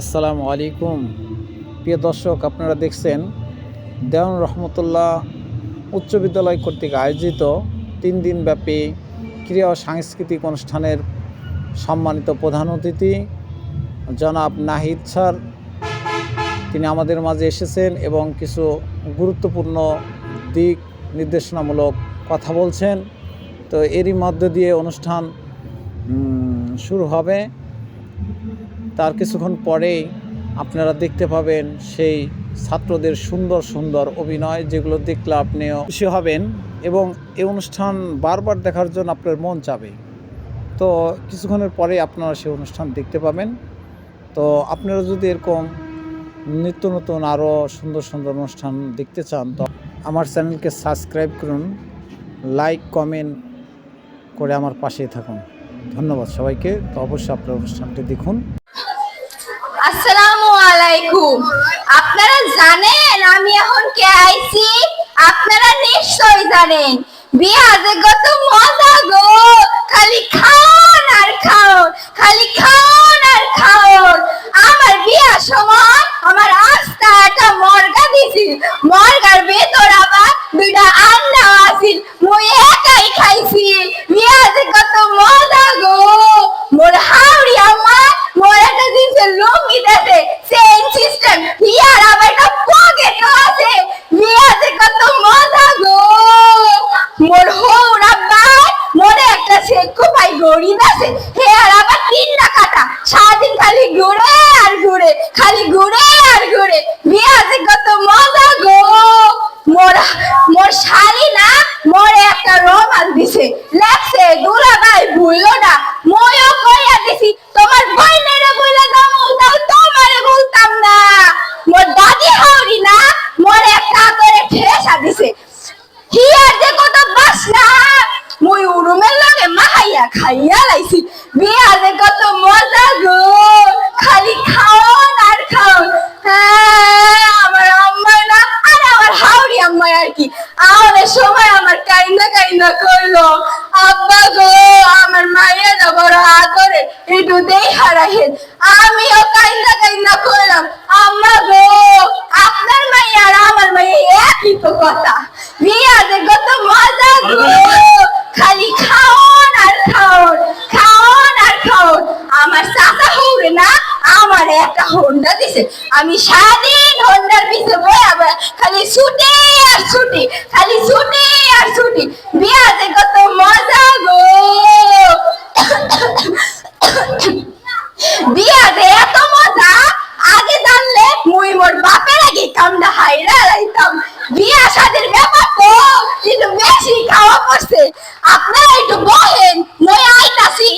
আসসালামু আলাইকুম। প্রিয় দর্শক, আপনারা দেখছেন দেওয়ান রহমতুল্লাহ উচ্চ বিদ্যালয় কর্তৃক আয়োজিত তিন দিনব্যাপী ক্রীড়া ও সাংস্কৃতিক অনুষ্ঠানের সম্মানিত প্রধান অতিথি, জনাব নাহিদ স্যার। তিনি আমাদের মাঝে এসেছেন এবং কিছু গুরুত্বপূর্ণ দিক নির্দেশনামূলক কথা বলছেন। তো এরই মধ্য দিয়ে অনুষ্ঠান শুরু হবে। তার কিছুক্ষণ পরেই আপনারা দেখতে পাবেন সেই ছাত্রদের সুন্দর সুন্দর অভিনয় যেগুলো দেখলে আপনিও খুশি হবেন এবং এই অনুষ্ঠান বারবার দেখার জন্য আপনার মন চাবে। তো কিছুক্ষণের পরে আপনারা সেই অনুষ্ঠান দেখতে পাবেন। তো আপনারা যদি এরকম নিত্য নতুন আরও সুন্দর সুন্দর অনুষ্ঠান দেখতে চান, তো আমার চ্যানেলকে সাবস্ক্রাইব করুন, লাইক, কমেন্ট করে আমার পাশেই থাকুন। ধন্যবাদ সবাইকে। তো অবশ্যই আপনার অনুষ্ঠানটি দেখুন। আসসালামু আলাইকুম। আপনারা জানেন আমি এখন কে আইছি আপনারা নিশ্চয়ই জানেন। বিয়া যে কত মজা গো! খালি খাওন আর খাওন, খালি খাওন আর খাওন। আমার বিয়ার সময়, আমার আস্তা একটা মর্গা দিছিল মর্গার ভেতর আবার দুইটা আন্ডা আছিল মুই একাই খাইছি। যে কত মজা গো। মোর হাওড়ি আমার, মোর একটা দিছে লুঙ্গি দেছে চেইন সিস্টেম ইয়ার আবার একটা পকেট আছে। যে কত মজা গো। মোরে কোপাই গরিব আছে, হে আর আবার তিনটা কাটা সারাদিন খালি ঘুরে আর ঘুরে, খালি ঘুরে আর ঘুরে বিয়া যে কত মজা গো মোর মোর শালি না মোরে একটা রোমাল দিছে লেখছে দুলা ভাই ভুলো না ময়ও কইয়া দিছি তোমার বইনেরে বইলা দাও তাও তোমারে বলতাম না মোর দাদি হাওড়ি না মোরে একটা করে ঠেসা দিছে হিয়ার যে কত বাসনা মুই উরুমের লগে মাহাইয়া খাইয়া লাইছি বিয়া যে কত মজা গো খালি খাওন আর খাওন হ্যাঁ আমার আম্মা না আর আমার হাওড়ি আম্মা আর কি আমাদের সময় আমার কাইন্দা কাইন্দা করল আব্বা গো আমার মায়ের না বড় আদরে একটু দেই হারাহেন আমিও কাইন্দা কাইন্দা করলাম আম্মা গো আপনার মাইয়া আর আমার মাইয়া একই তো কথা বিয়া যে কত মজা গো খালি খাওন আর খাওন খাওন আর খাওন আমার চাচা হৌরে না আমার একটা হোন্ডা দিছে আমি সারাদিন হোন্ডার পিছে বয়া বয়া খালি ছুটে আর ছুটি খালি ছুটে আর ছুটি বিয়া যে কত মজা গো বিয়া যে এত মজা আগে জানলে মুই মোর বাপের আগে কামটা হাইরা লাইতাম বিয়া শাদির ব্যাপার তো কিন্তু বেশি খাওয়া পড়ছে আপনারা একটু বহেন মই আইতাছি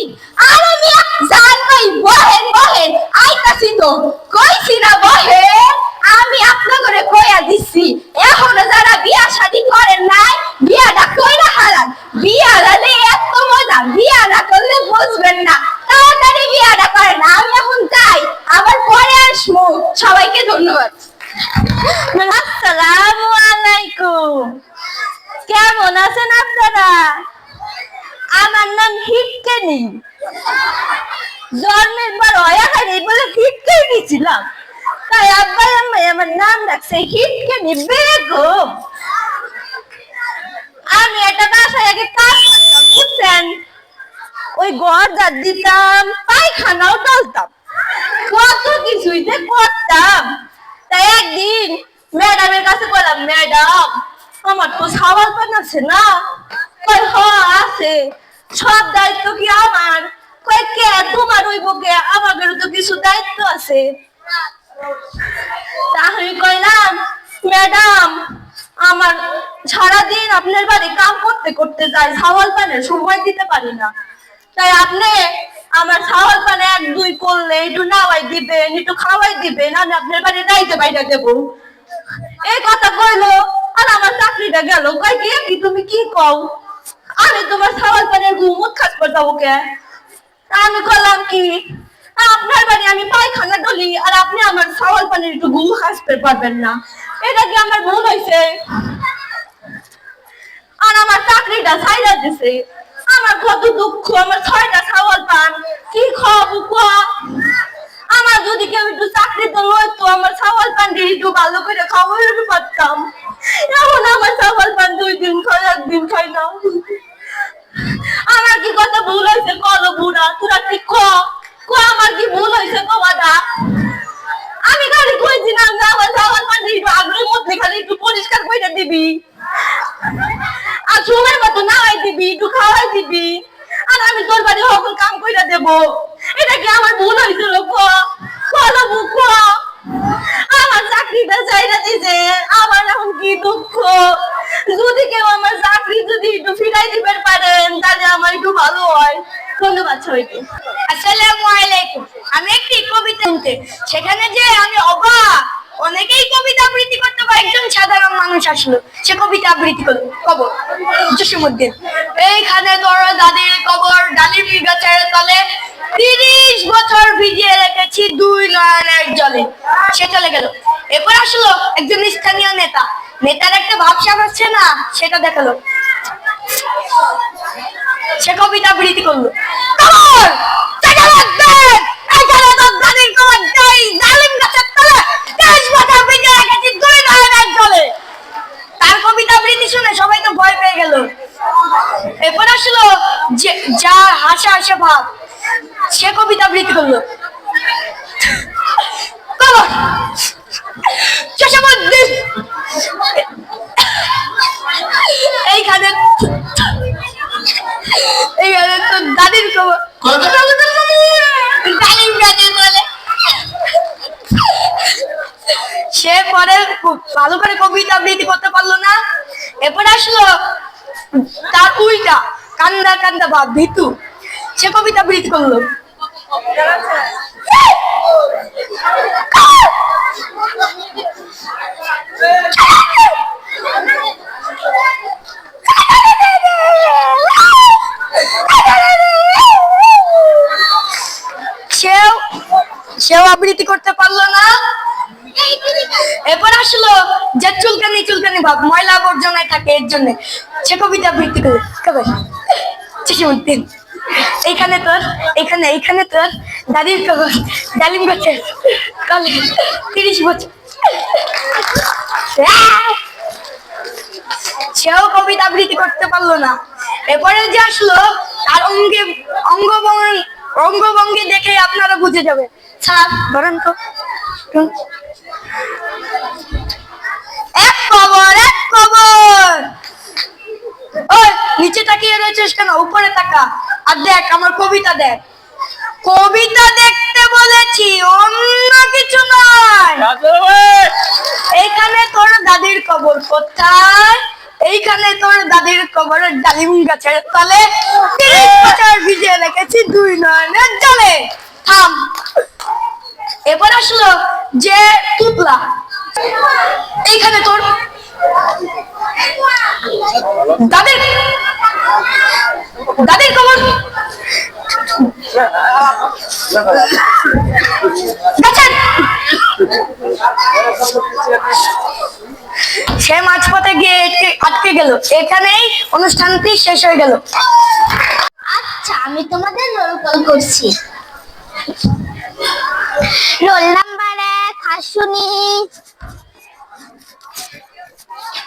আর আমি জান ভাই বহেন বহেন আইতাছি তো কইছি না বহেন আমি আপনাদের কইয়া দিচ্ছি এখনও যারা বিয়া শাদি করেন নাই, বিয়াটা কইরা হারান। বিয়া হলে এত মজা, বিয়া না করলে বুঝবেন না। তাড়াতাড়ি বিয়াটা করেন, আমি এখন যাই, আবার পরে আসব। সবাইকে ধন্যবাদ। আসসালামু আলাইকুম। কেমন আছেন আপনারা? আমার নাম হিটকেনি জন্মের পর অয়াহারি বলে হিটকেনি ছিলাম তাই আব্বাই আম্মাই আমার নাম রাখছে হিটকেনি বেগম আমি একটা বাসায় আগে কাজ করতাম, বুঝছেন? ওই ঘর দিতাম, পায়খানাও টলতাম কত কিছুই যে করতাম। তাই একদিন ম্যাডামের কাছে বললাম, ম্যাডাম, আমার তো সাবাল পান আছে না? কই হ আছে। সব দায়িত্ব কি আমার? কই কে? তোমার ওই বকে আমাদের তো কিছু দায়িত্ব আছে। তা আমি কইলাম, ম্যাডাম, আমার সারাদিন আপনার বাড়ি কাম করতে করতে যাই সাওয়াল পানের সময় দিতে পারি না। তাই আপনি আমার সাওয়াল পানে এক, দুই করলে একটু নাওয়াই দিবেন, একটু খাওয়াই দিবেন, আমি আপনার বাড়ি যাইতে বাইরে দেবো। এই কথা কইলো, আর আমার চাকরিটা গেল। কই কি? কি তুমি কি কও? আমি তোমার সাওয়াল পানের ঘুম উৎখাত করে দেবো কে? আমি করলাম কি? আপনার বাড়ি আমি পায়খানা ডলি আর আপনি আমার সাওয়াল পানির একটু ঘুম হাসতে পারবেন না। এটা কি আমার ভুল হয়েছে আর আমার চাকরিটা ছাইরা দিছে। আমার কত দুঃখ, আমার ছয়টা সাওয়াল পান। কি খাওয়াবো কোয়া? আমার যদি কেউ একটু চাকরি তো হয়তো আমার সাওয়াল পান্ডি একটু ভালো করে খাবার পারতাম। এখন আমার সাওয়াল পান দুই দিন খাই একদিন খাই না। আমার কি কথা ভুল হয়েছে? কলো বুড়া, তোরা কি ক? ক, আমার কি ভুল হয়েছে কবাদা আমি খালি কইছিলাম যে আমার সাওয়াল পান্ডি একটু আগ্রহের মধ্যে খালি একটু পরিষ্কার করে দিবি। আর সময় মতো নাওয়াই দিবি, একটু খাওয়াই দিবি। আর আমি তোর বাড়ি সকল কাম কইরা দেব। এটা কি আমার ভুল হয়েছিল ক? কলো বুক আমার চাকরিটা চাইরা দিছে, আমার এখন কি দুঃখ? যদি কেউ আমার চাকরি যদি একটু ফিরাই দিতে পারেন তাহলে আমার একটু ভালো হয়। ধন্যবাদ সবাইকে। আসসালামু আলাইকুম। আমি একটি কবিতা শুনতে। সেখানে যে আমি অবাক। অনেকেই কবিতা আবৃত্তি করতে পারে একজন সাধারণ মানুষ আসলো। সে কবিতা আবৃত্তি করল। কবর জসিমুদ্দিন এইখানে তোর দাদির কবর, ডালিম গাছের তলে তিরিশ বছর ভিজিয়ে রেখেছি দুই নয়নের জলে। সে চলে গেল। এরপর আসলো একজন স্থানীয় নেতা। নেতার একটা ভাবসা হচ্ছে না, সেটা দেখাল। সে কবিতা আবৃত্তি করল। তার কবিতা শুনে সবাই তো ভয় পেয়ে গেল। এরপর আসলো যে যার হাসা হাসা ভাব। সে কবিতা আবৃত্তি করল। এইখানে এইখানে তো দাদির খবর সে পরে খুব ভালো করে কবিতা আবৃত্তি করতে পারল না। এরপরে আসলো তার উল্টা কান্দা কান্দা বা ভিতু। আবৃত্তি করল। সেও সেও আবৃত্তি করতে পারল না। এরপর আসলো যে চুলকানি চুলকানি ভাব, ময়লা আবর্জনায় থাকে, এর জন্য সে কবিতা আবৃত্তি করে। কবে? চিঠিমুদ্দিন এইখানে তোর, এখানে এইখানে তোর দাদির কবর ডালিম গাছের কলে তিরিশ বছর। সেও কবিতা আবৃত্তি করতে পারল না। এরপরে যে আসলো, তার অঙ্গে, অঙ্গভঙ্গি অঙ্গভঙ্গি দেখে আপনারা বুঝে যাবে। স্যার, ধরেন তো। এক কবর এক কবর ওই নিচে তাকিয়ে রয়েছিস কেন? উপরে তাকা। আর দেখ আমার কবিতা দেখ। কবিতা দেখতে বলেছি অন্য কিছু নয়। এইখানে তোর দাদির কবর কোথায়? এইখানে তোর দাদির কবর ডালিম গাছের তলে। তিরিশ বছর ভিজিয়ে রেখেছি দুই নয়নের জলে। থাম। এবার আসলো যে তুতলা। এইখানে তোর দাদির দাদির গাছের সে মাঝপথে গিয়ে আটকে গেল। এখানেই অনুষ্ঠানটি শেষ হয়ে গেল। আচ্ছা আমি তোমাদের রোল কল করছি। রোল নাম্বার এক, Hasuni.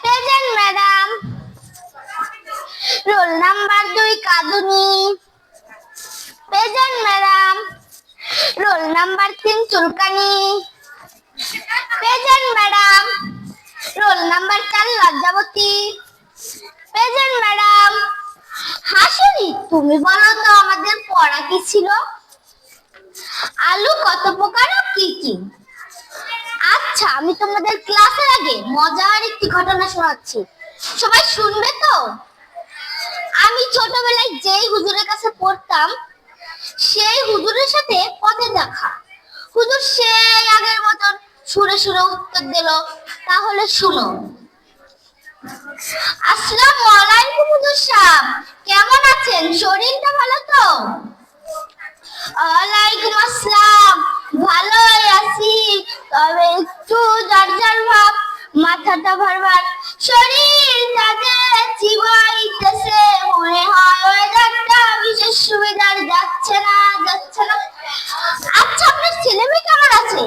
Present madam. Roll number দুই Kaduni present madam roll number তিন Chulkani present madam roll number চার লজ্জাবতী প্রেজেন্ট ম্যাডাম হাসুনি তুমি বলো তো আমাদের পড়া কি ছিল? আলু কত প্রকার ও কি কি? আচ্ছা আমি তোমাদের ক্লাসের আগে মজার একটি ঘটনা শোনাচ্ছি। সবাই শুনবে তো? আমি ছোটবেলায় যেই হুজুরের কাছে পড়তাম, সেই হুজুরের সাথে পথে দেখা। হুজুর সেই আগের মতন সুরে সুরে উত্তর দিল, তাহলে শুনো। আলাইকুম হুজুর সাহেব, কেমন আছেন? শরীরটা ভালো তো? ওয়ালাইকুম আসসালাম, ভালোই আছি। তবে একটু জ্বর জ্বর ভাব, মাথাটা ভার শরীর কাজে চিবাইতেছে মনে হয় ওয়েদারটা বিশেষ সুবিধার যাচ্ছে না যাচ্ছে না আচ্ছা আপনার ছেলে মেয়ে কেমন আছে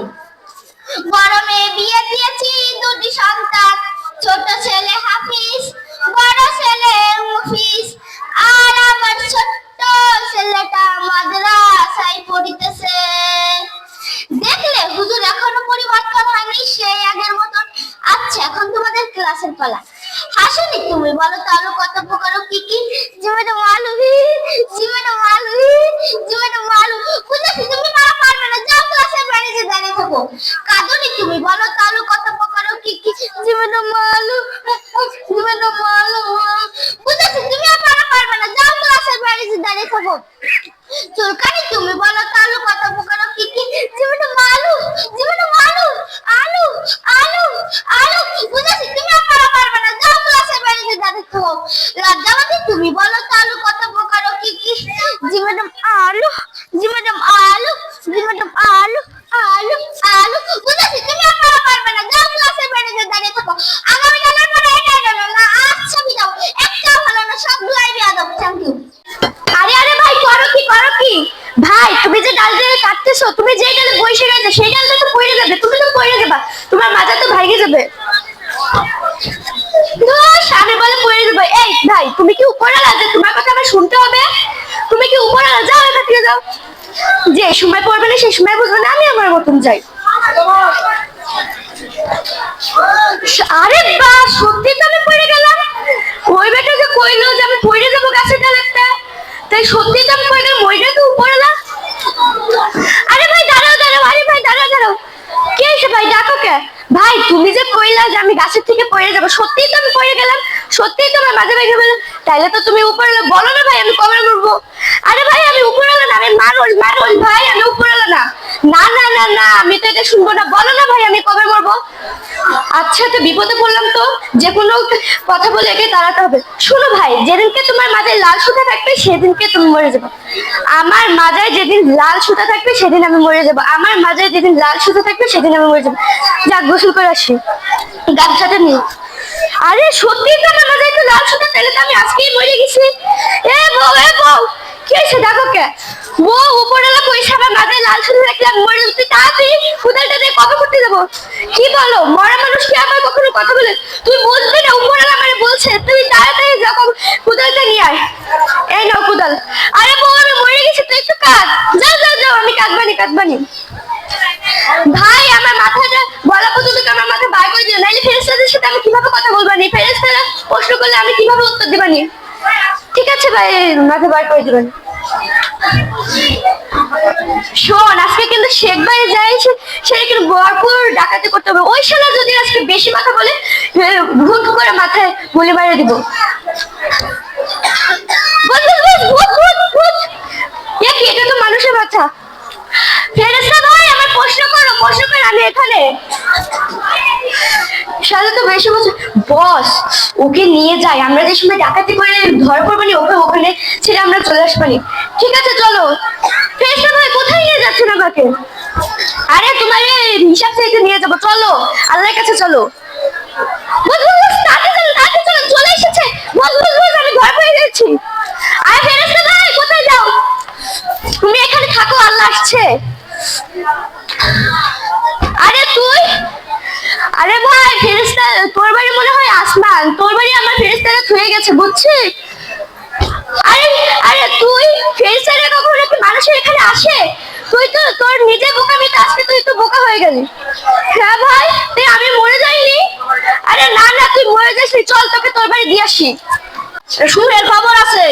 মেয়ে বিয়ে দিয়েছি দুটি সন্তান ছোট ছেলে হাফিজ বড় ছেলে মুফিস আর আমার ছোট্ট ছেলেটা মাদ্রাসায় পড়িতেছে দেখলে হুজুর এখনও পরিবর্তন হয়নি সেই আগের মতন। আচ্ছা এখন তোমাদের ক্লাসের পালা। হাসনি, তুমি বলো তো আলু কত প্রকার কি কি? জিমেটা মালু জিমেটা মালু জিমেটা মালু তুমি পারা পারবে না। যাও ক্লাসের বাইরে দাঁড়িয়ে থাকো তুমি? বলো তো আলু কত প্রকার কি কি? জিমেটা মালু জিমেটা মালু তুমি আর পারা পারবে না। যাও ক্লাসের বাইরে যে দাঁড়িয়ে থাকো চুলকানি তুমি? বলো তো আলু কত প্রকার ও কি কি জিমেটা মালু জিমেটা মালু আলু আলু আলু বুঝেছি তুমি আর পারা পারবে না যাও ক্লাসের বাইরে দাঁড়িয়ে থাকো লজ্জাবতী তুমি বলো তো আলু কত প্রকার ও কি কি জি ম্যাডাম আলু জি ম্যাডাম আলু জি ম্যাডাম আলু আলু আলু বুঝেছি তুমি আর পারা পারবে না যাও ক্লাসের বাইরে দাঁড়িয়ে থাকো আগামী কালের পরে এটাই জানো না আচ্ছা বিদাও একটা ভালো না সবগুলাই বিয়াদব থ্যাংক ইউ আরে আরে ভাই করো কি করো কি ভাই তুমি যে ডালটা কাটতেছো তুমি যে ডালে বসে গেছো সেই ডালটা তো পড়ে যাবে তুমি তো পড়ে যাবা তোমার মাথা তো ভাঙে যাবে ধুস, আমি বলে পড়ে যাব এই ভাই তুমি কি উপরে যে তোমার কথা আমার শুনতে হবে? তুমি কি উপরে যাও এখান থেকে যাও। যে সময় পড়বে না, সেই সময় বুঝবে না, আমি আমার মতন যাই। আরে বা, সত্যি তো আমি পড়ে গেলাম। ওই বেটা যে কইলো যে আমি পড়ে যাব গাছের ডালেতে তাই সত্যি তো আমি পড়ে গেলাম, ওইটা তো উপরে না আরে ভাই, দাঁড়াও দাঁড়াও, আরে ভাই, দাঁড়াও দাঁড়াও। কে এসে ভাই, ডাকো কে? ভাই, তুমি যে কইলা যে আমি গাছের থেকে পড়ে যাব, সত্যিই তো আমি পড়ে গেলাম, সত্যিই তো আমার মাঝে ভেঙে গেল তাইলে তো তুমি উপরে বলো না ভাই, আমি কবে মরবো? আরে ভাই, আমি উপরে না, আমি মানুষ মানুষ ভাই, আমি উপরে না। না না না না, আমি তো এটা শুনব না। বলো না ভাই, আমি কবে মরবো? আচ্ছা তো বিপদে পড়লাম তো। যে কোনো কথা বলে একে তাড়াতে হবে। শোনো ভাই, যেদিনকে তোমার মাথায় লাল সুতা থাকবে, সেদিনকে তুমি মরে যাবে। আমার মাজায় যেদিন লাল সুতা থাকবে, সেদিন আমি মরে যাব। আমার মাজায় যেদিন লাল সুতা থাকবে, সেদিন আমি মরে যাব। যাক, গোসল করে আসি। গামছাটা নিয়ে। আরে সত্যি তো আমার মাজায় তো লাল সুতা তাহলে তো আমি আজকেই মরে গেছি। এ বউ এ বউ, কি হয়েছে দেখো কে? বউ, উপরওয়ালা কই আমার মাথায় লাল সুতা আমি মরে তুই তাড়াতাড়ি ফুদালটা দিয়ে কবে করতে যাব? কি বলো, মরা মানুষ কি আমার কখনো কথা বলে? তুই বুঝবি না, উপরওয়ালা আমারে বলছে, তুই তাড়াতাড়ি যা কুদালটা নিয়ে আয়। এই নাও কুদাল। আরে বউ, আমি মরে গেছি, তুই একটু কাঁদ। যাও যাও যাও, আমি কাঁদবানি কাঁদবানি। ভাই আমার মাথাটা বলা পর্যন্ত আমার মাথা বার করে দিল নাইলে ফেরেস্তাদের সাথে আমি কীভাবে কথা বলব নি? ফেরেস্তারা প্রশ্ন করলে আমি কীভাবে উত্তর দিবানি ঠিক আছে ভাই মাথা বার করে দিবেন। শোন আজকে কিন্তু শেখ ভাই যাই সেটা কিন্তু ভরপুর ডাকাতি করতে হবে। ওই শালা যদি আজকে বেশি কথা বলে এ, করে মাথায় গুলি মারিয়ে দিব। সাথে তো বেশি বছর বস, ওকে নিয়ে যাই। আমরা যে সময় ডাকাতি করে ধর পড়বানি ওকে ওখানে ছেড়ে আমরা চলে আসবানি ঠিক আছে, চলো। ফেরেশতা ভাই, কোথায় নিয়ে যাচ্ছেন আমাকে? আরে, তোমার হিসাব থেকে নিয়ে যাব। চলো, আল্লাহর কাছে চলো। যাচ্ছি আসছে। আরে ভাই ফেরেশতা, তোর বাড়ি মনে হয় আসমান? তোর বাড়ি আমার ফেরেশতারা থুয়ে গেছে বুঝছিস আরে আরে, তুই ফেরেশতারা কখনো কি মানুষের এখানে আসে? তুই তো, তোর নিজে বোকামিতে আজকে তুই তো বোকা হয়ে গেলি। হ্যাঁ ভাই তুই আমি মরে যাইনি। আরে, না না, তুই মরে যাসনি চল তোকে তোর বাড়ি দিয়ে আসি। শুনের খবর আছে।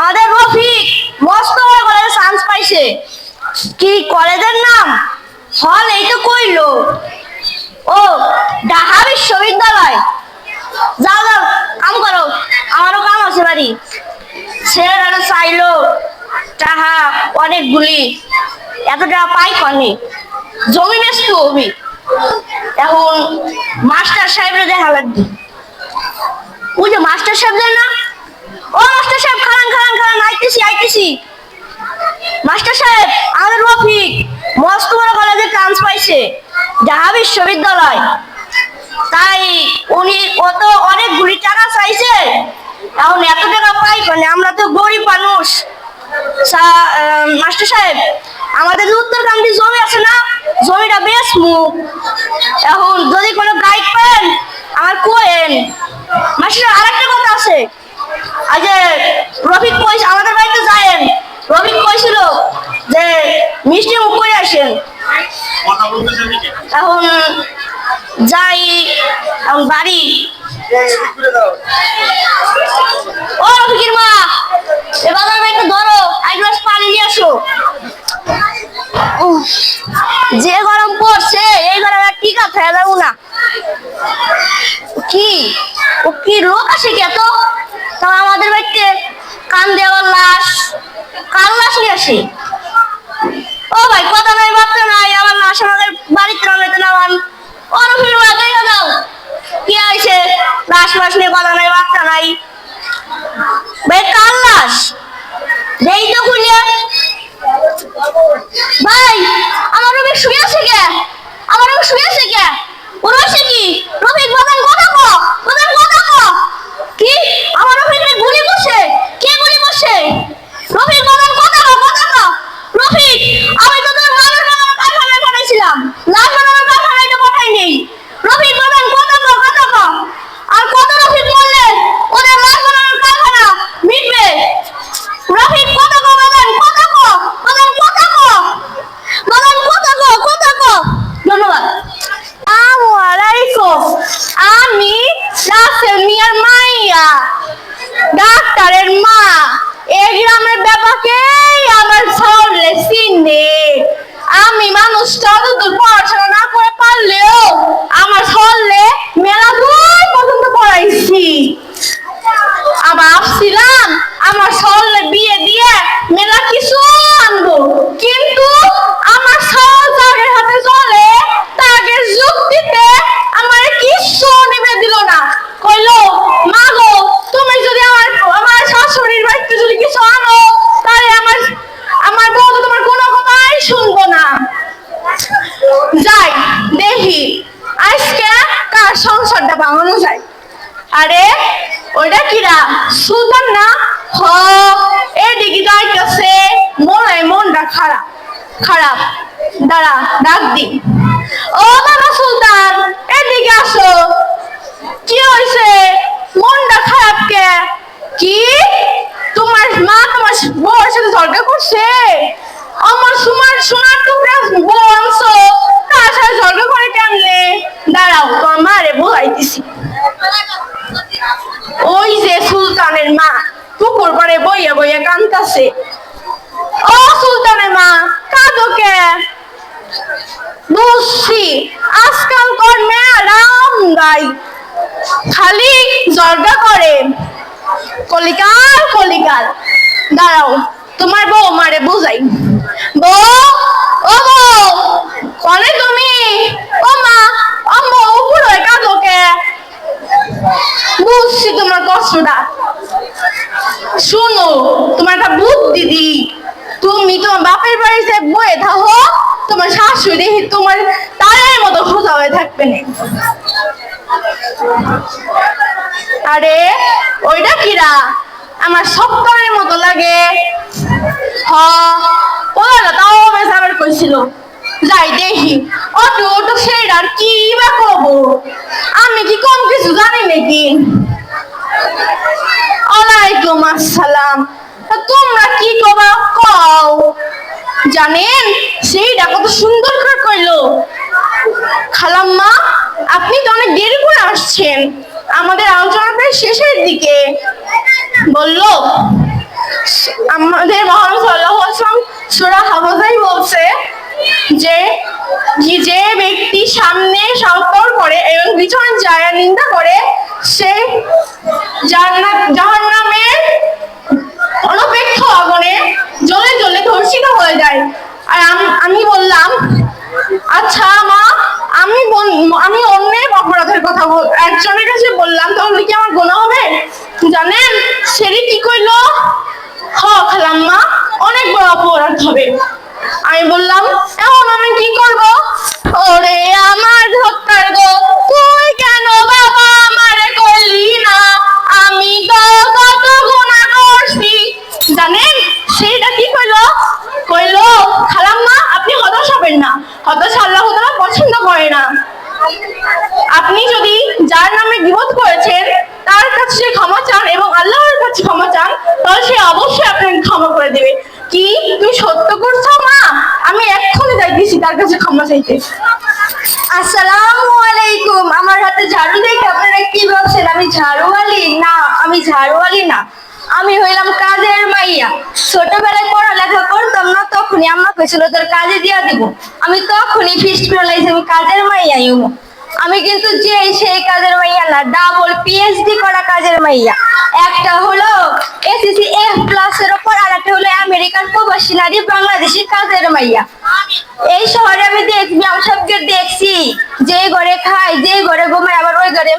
আমাদের রফিক মস্ত বড় কলেজে চান্স পাইছে। কি কলেজের নাম? হল, এই তো কইলো। ও, ঢাকা বিশ্ববিদ্যালয়। যাও যাও, কাম করো। আমারও কাম আছে, বাড়ি। ছেলেরা চাইলো, টাহা অনেকগুলি এত টাকা পাই কনে। জমি বেচতে হবি এখন মাস্টার সাহেবরা দেখা লাগবে। ওই যে মাস্টার সাহেব যায় না? ও, মাস্টার সাহেব, খালান খালান খালান, আইতেছি আইতেছি। মাস্টার সাহেব, আমাদের রফিক, মস্ত বড় কলেজে চান্স পাইছে। ঢাকা বিশ্ববিদ্যালয়। তাই উনি ও তো অনেকগুলি টাকা চাইছে। এখন এত টাকা পাই কেন আমরা তো গরিব মানুষ। মাস্টার সাহেব, আমাদের উত্তরকান্দি জমি আছে না? জমিটা বেশ মুখ এখন যদি কোনো গাইড পান, আমার কোয়েন। মাস্টার আরেকটা কথা আছে। আজ রফিক কইস, আমাদের বাড়িতে যায়েন। রফিক কইছিল যে মিষ্টি মুখ করে আসেন। এখন যাই, এখন বাড়ি। ও রফিকের মা এবার আমি একটু ধরো, এক গ্লাস পানি নিয়ে আসো। যে গরম পড়ছে, এই গরমে টিকা খেয়ে যাব না। কি, ও কি লোক আসে কে তো ডাক দি ও বাবা সুলতান, এদিকে আসো। কি হয়েছে মনটা খারাপ কে? কি? তোমার মা তোমার বউর সাথে ঝগড়া করছে? আমার সুমার সোনার টুকরা আনছো, তার সাথে ঝগড়া করে কেমনে? দাঁড়াও, তোমার মারে বোঝাইতেছি। ওই যে সুলতানের মা, পুকুর পাড়ে বইয়া বইয়া কান্তাছে ও সুলতানের মা, কাঁদো কে? বুঝছি আজকাল কর ম্যাডাম গাই। খালি জর্গা করে। কলিকাল কলিকাল। দাঁড়াও, তোমার বউ মারে বুঝাই। বউ, ও বউ, কনে তুমি? ও মা আম্মা উপর হয়ে কাঁদো কে? বুঝছি তোমার কষ্টটা। শোনো, তোমার একটা বুদ্ধি দি তুমি তোমার বাপের বাড়িতে বয়ে থাকো, তোমার শাশুড়ি তোমার তারের মতো খোঁজা হয়ে থাকবে না। আরে, ওইটা কিরা? আমার সপ্তাহের মতো লাগে। হ ওরা তাও বেশ আবার কইছিল। যাই দেখি, অটো অটো সেইটা আর কি বা করব আমি কি কম কিছু জানি নাকি? ওয়ালাইকুম আসসালাম। তোমরা কি কবা কও? জানেন? সেইটা কত সুন্দর করে কইলো। খালাম্মা, আপনি তো অনেক দেরি করে আসছেন। আমাদের আলোচনা প্রায় শেষের দিকে। বলল, আমাদের মহান সাল্লাহ আসলাম সুরা হাফাজাই বলছে যে যে ব্যক্তি সামনে সাউতর করে এবং পিছনে যায় নিন্দা করে, সে জাহান্নামের অনপেক্ষ আগুনে জ্বলে জ্বলে ধর্ষিত হয়ে যায়। আর আমি বললাম আচ্ছা মা, আমি আমি অন্যের অপরাধের কথা একজনের কাছে বললাম, তাহলে কি আমার গোনা হবে? জানেন, সেরি কি কইলো? হ খালাম্মা, অনেক বড় অপরাধ হবে। আমি বললাম, এখন আমি কি করব? ওরে আমার ধক্কার গো আল্লাহ তাআলা পছন্দ করে না। আপনি যদি যার নামে গিবত করেছেন, তার কাছে ক্ষমা চান এবং আল্লাহর কাছে ক্ষমা চান, তাহলে সে অবশ্যই আপনাকে ক্ষমা করে দেবে। কি? তুমি সত্য করছ, মা? আমি এক্ষুনি যাইতেছি তার কাছে ক্ষমা চাইতে। আসসালামু আলাইকুম। আমার হাতে ঝাড়ু দেখে আপনারা কি ভাবছেন? আমি ঝাড়ুওয়ালি? না, আমি ঝাড়ুওয়ালি না। আমি হইলাম কাজের মাইয়া। ছোটবেলায় পড়ালেখা করতাম না, তখনই আম্মা কইছিল, তোর কাজে দিয়া দিব। আমি তখনই ফিস্ট ফেলাইছি আমি কাজের মাইয়াই হব আমি কিন্তু যে সেই কাজের মাইয়া না ডাবল পিএইচডি করা কাজের মাইয়া। একটা হলো এসএসসি এফ প্লাস এর উপর আর একটা হলো আমেরিকান প্রবাসী নারী বাংলাদেশি কাজের মাইয়া। এই শহরে আমি দেখছি আমি সবকে দেখছি। যে ঘরে খাই যে ঘরে ঘুমাই, আবার ওই ঘরে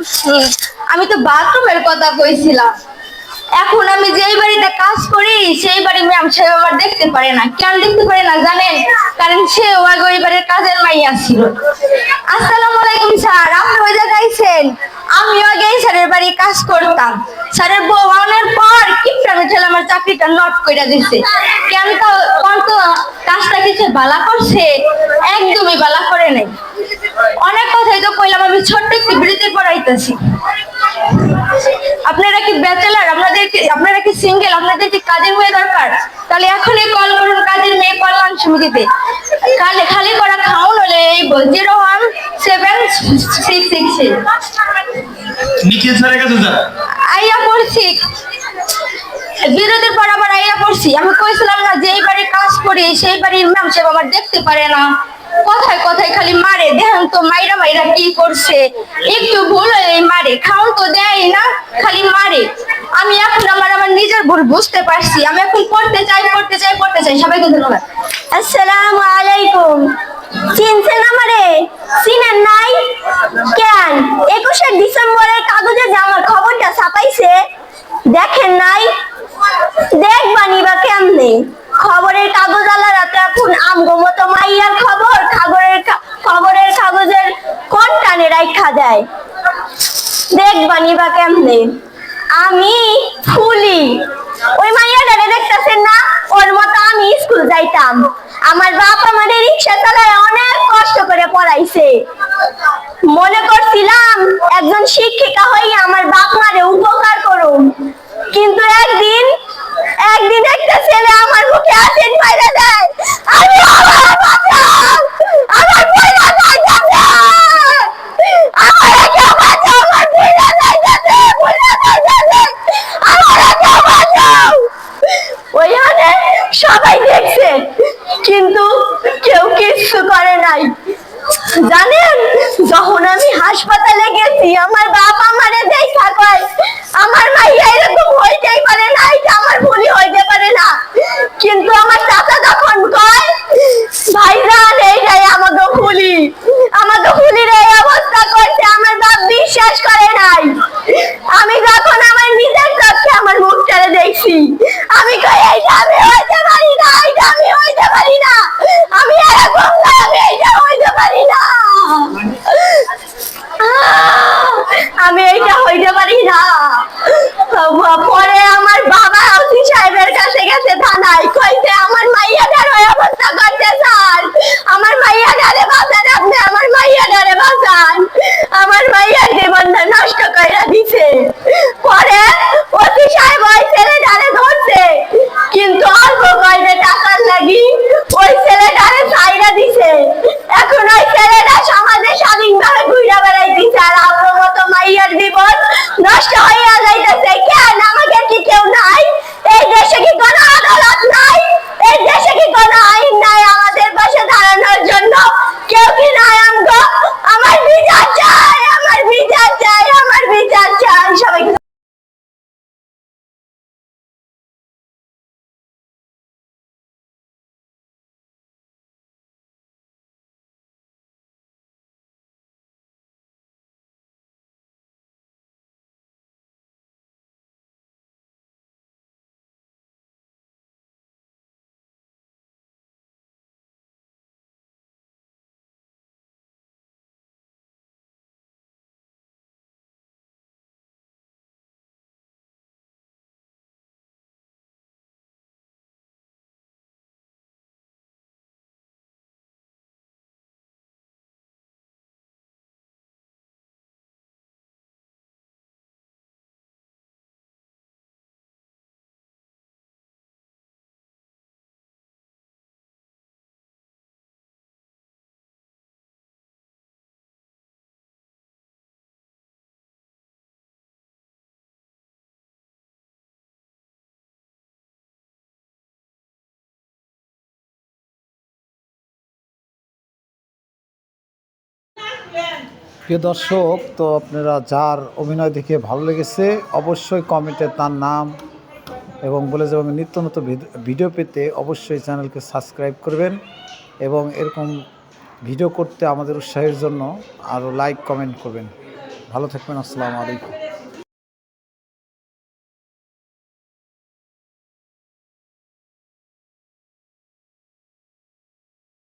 আমি তো বাথরুমের কথা কইছিলাম। এখন আমি যেই বাড়িতে কাজ করি, সেই বাড়ি ম্যাম সে আমার দেখতে পারে না। কেন দেখতে পারে না জানেন? কারণ সে আগে ওই বাড়ির কাজের মাইয়া ছিল। আসসালামু আলাইকুম স্যার, আপনি ওই জায়গায় আমি আগে স্যারের বাড়ি কাজ করতাম। স্যারের বউ আনার পর কিপটামে ছেলে আমার চাকরিটা নট করে দিছে। কেন তো কাজটা কিছু বালা করছে? একদমই বালা করে নাই। অনেক কথাই তো কইলাম, আমি ছোট্ট একটি বৃত্তি পড়াইতেছি। আপনারা কি ব্যাচেলার? আপনাদের কি আপনারা কি সিঙ্গেল আপনাদের কি কাজের মেয়ে দরকার? তাহলে এখনই কল করুন কাজের মেয়ে কল্যাণ সমিতিতে। খালি খালি করা খাউন হলে এই zero one seven six six স্যারের কাছে আইয়া পড়ছি। বিরোধের পর আবার আইয়া পড়ছি। আমি কইছিলাম না যেই বাড়ি কাজ করি সেই বাড়ির ম্যাম সাহেব আমার দেখতে পারে না। কথায় কথায় খালি মারে দেখেন তো মাইরা মাইরা কি করছে? একটু ভুল হয়ে মারে খাউন তো দেয় না, খালি মারে। আমি এখন আমার আমার নিজের ভুল বুঝতে পারছি। আমি এখন পড়তে চাই পড়তে চাই পড়তে চাই। সবাইকে ধন্যবাদ। আসসালামু আলাইকুম। চিনছেন আমারে? চিনেন নাই? কেন? একুশে ডিসেম্বরের কাগজে যে আমার খবরটা ছাপাইছে, দেখেন নাই দেখবানি বা কেমনে খবরের কাগজ আলারা তো এখন আমগো মতো মাইয়ার খবর খবরের কা- খবরের কাগজের কোন টানে রাখা দেয় দেখবানি বা কেমনে আমি ফুলি ওই মাইয়াটারে দেখতেছেন না ওর মতো আমি স্কুল যাইতাম আমার বাপ আমাদের রিক্সা চালায় অনেক কষ্ট করে পড়াইছে মনে করছিলাম একজন শিক্ষিকা হয়ে আমার বাপ মারে উপকার করুম কিন্তু একদিন একদিন একটা ছেলে আমার মুখে আসেন মাইরা দেয় আমি আমার বাঁচাও আমার পয়লা যাইতাছে আমার কেউ বাঁচাও আমার পয়লা যাইতাছে পয়লা যাইতাছে আমার কেউ বাঁচাও ওইখানে সবাই দেখছে কিন্তু কেউ কিচ্ছু করে নাই জানেন যখন আমি হাসপাতালে গেছি আমার বাপ আমারে দেখা কয় আমার মাইয়া এরকম হইতেই পারে না এটা আমার ভুলই হইতে পারে না কিন্তু আমার চাচা যখন কয় ভাইজান এইটাই আমাকে ভুলি আমাকে ভুলির এই অবস্থা করছে আমার বাপ বিশ্বাস করে নাই আমি যখন আমার নিজের চোখে আমার মুখটারে দেখছি আমি কই এইটা আমি হইতে পারি না এইটা আমি হইতে পারি না আমি এরকম না আমি এইটা হইতে পারি না আহ, আমি এইটা হইতে পারি না। পরে আমার বাবা অতি সাহেবের কাছে গেছে থানায়। প্রিয় দর্শক, তো আপনারা যার অভিনয় দেখে ভালো লেগেছে, অবশ্যই কমেন্টে তার নাম এবং বলে যাবেন নিত্য নতুন ভিড- ভিডিও পেতে অবশ্যই চ্যানেলকে সাবস্ক্রাইব করবেন এবং এরকম ভিডিও করতে আমাদের উৎসাহের জন্য আরও লাইক, কমেন্ট করবেন। ভালো থাকবেন, আসসালামু আলাইকুম।